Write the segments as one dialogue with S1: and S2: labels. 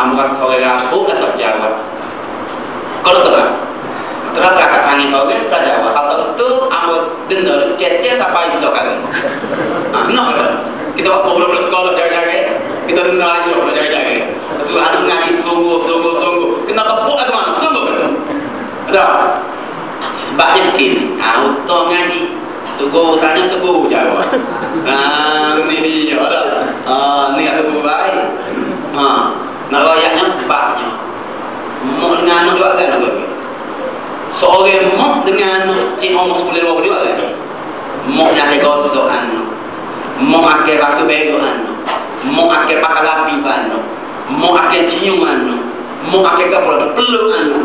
S1: amukan sore rabu atau jawab. Kalau terang terang kakak tangi sore tak jawab. Kalau itu amu dendor cecet apa itu kan? Ah kita waktu belum sekolah jaga-jaga kita dengar aja kalau jaga-jaga itu anak ngaji tunggu tunggu tunggu. Kita kepuk atau mana tunggu ada. Banyak skin ah utang ngaji tunggu tanya tunggu jawab. Ah ini dia ada. Ah ni ada baik ah nak royaknya banyak mau dengan dua kan dua seorang mau dengan cik omong sepuluh dua puluh kan mau nyari kau tu anu mau akhir waktu bego anu mau akhir pakai lapi anu mau akhir cium anu mau akhir kapal peluk anu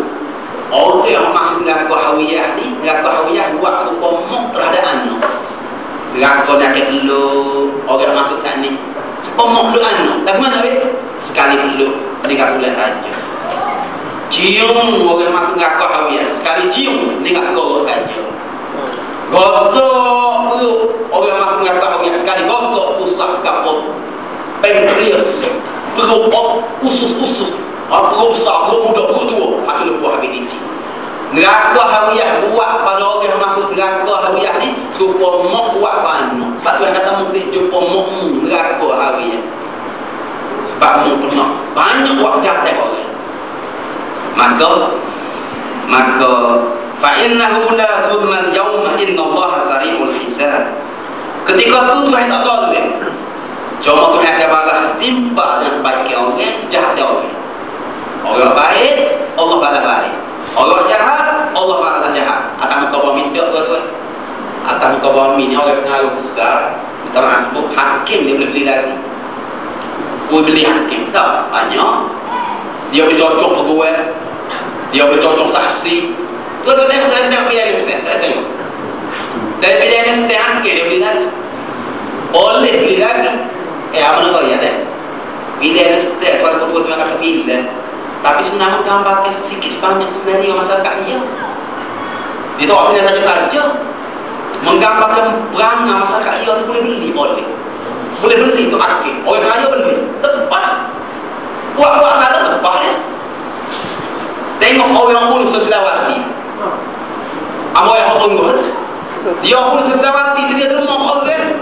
S1: Orang yang masuk dengan kuhawiyah ni, dengan kuhawiyah waktu pomok terhadap anu. Lakon yang dulu, orang masuk kat ni, pomok dulu anu. Tapi mana weh? Sekali dulu, tiga bulan saja. Cium orang masuk dengan kuhawiyah, pelupok, usus-usus, Aku besar, muda, aku Aku lupa habis ini Neraka hawiyah buat pada orang yang masuk neraka hawiyah ni Supaya mok buat panu Sebab tu yang kata mungkin jumpa mokmu neraka hawiyah Sebab mu pernah. Banyak buat jatuh orang. Maka Maka Fa'innahu la zulman yawma inna Allah sari'ul hisab. Ketika tu Tuhan tak Tuhan akan balas timpa dengan baik orang jahat orang Orang baik, Allah balas baik. Orang jahat, Allah balas jahat. Akan muka bumi tidak tuan Akan bumi ni orang pengaruh besar. Termasuk hakim dia boleh beli lagi. Boleh beli hakim tak? Banyak. Dia boleh cocok pegawai. Dia boleh cocok saksi. Tuan-tuan tengok saya tengok pilihan ini. Saya tengok. Dari pilihan ini saya hakim dia beli lagi. Boleh beli lagi. Eh, apa nak tahu ya? Pilihan ini tu pun kata pilihan. Tapi sebenarnya gambarkan sedikit banyak senario masyarakat dia. Dia tahu apa yang ada saja. Menggambarkan perang masyarakat dia boleh beli boleh. Boleh beli itu akhir. Orang kaya beli. Tepat. Buat-buat ada tepat ya. Tengok orang urus seselawati. Apa yang orang urus? Dia urus seselawati dia rumah orang.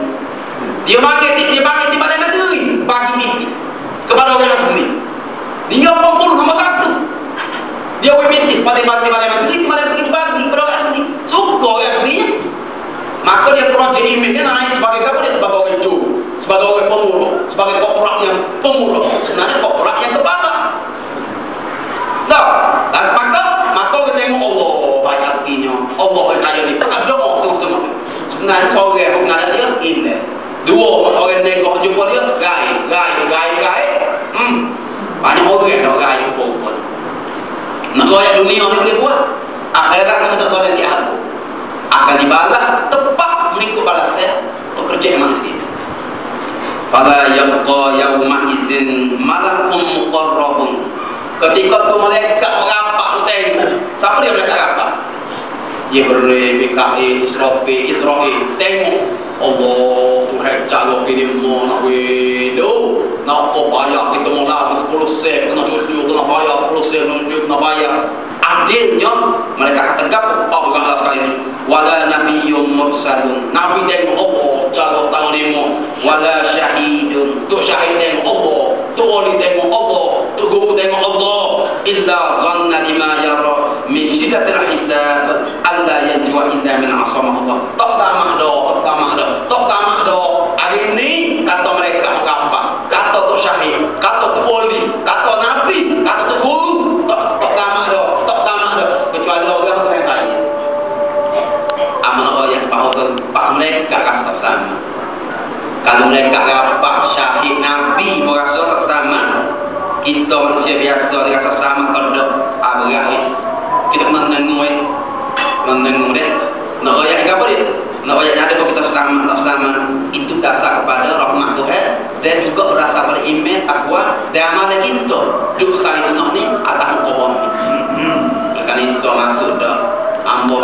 S1: Dia pakai dia pakai di mana negeri. Bagi mimpi. Kepada orang yang sendiri. Dia pun nombor satu. Dia WPC, mati-mati, mati-mati, mati-mati, bagi kepada ini. Suka orang ini. Maka dia projek email dia naik sebagai apa? Dia sebagai jauh. Sebagai pemuluh. Sebagai korporat yang pemuluh. Sebenarnya korporat yang terbata. Tak. Dan maka, maka kita tengok Allah baik hatinya. Allah yang kaya ni. Tak ada orang semua. Sebenarnya Orang yang orang yang pun. Nak royak dunia ni boleh buat. Akhirat kan tak boleh dia aku. Akan dibalas tepat mengikut balasnya pekerja yang manusia. Fala yabqa yawma idzin malakun muqarrabun. Ketika tu malaikat merapat tu tengok. Siapa dia malaikat rapat? Jibril, Mikail, Israfil, Israfil. Tengok. Allah, Tuhan kini semua nak wedo. Nak apa bayar kita mula 10 sen, kena tujuh, kena bayar 10 sen, kena tujuh, kena bayar. Mereka akan sekali ini. Wala nabiyyun mursalun. Nabi tengok Allah, jaga tangan lima. Wala syahidun. Tu syahid tengok Allah. Tu oli Allah. Tu guru Allah. Illa ghanna lima yara. Min syidatil hisab. Allah yanjua illa min asamah Allah. Tak Ah, kita manusia biasa dengan sesama kodok abgai kita mendengung mendengung deh. Nah ayat apa dia ada kalau kita sesama sesama itu dasar kepada rahmat Tuhan dan juga rasa beriman takwa dan amal kita dosa itu ni atas orang kan itu masuk dah. Ambo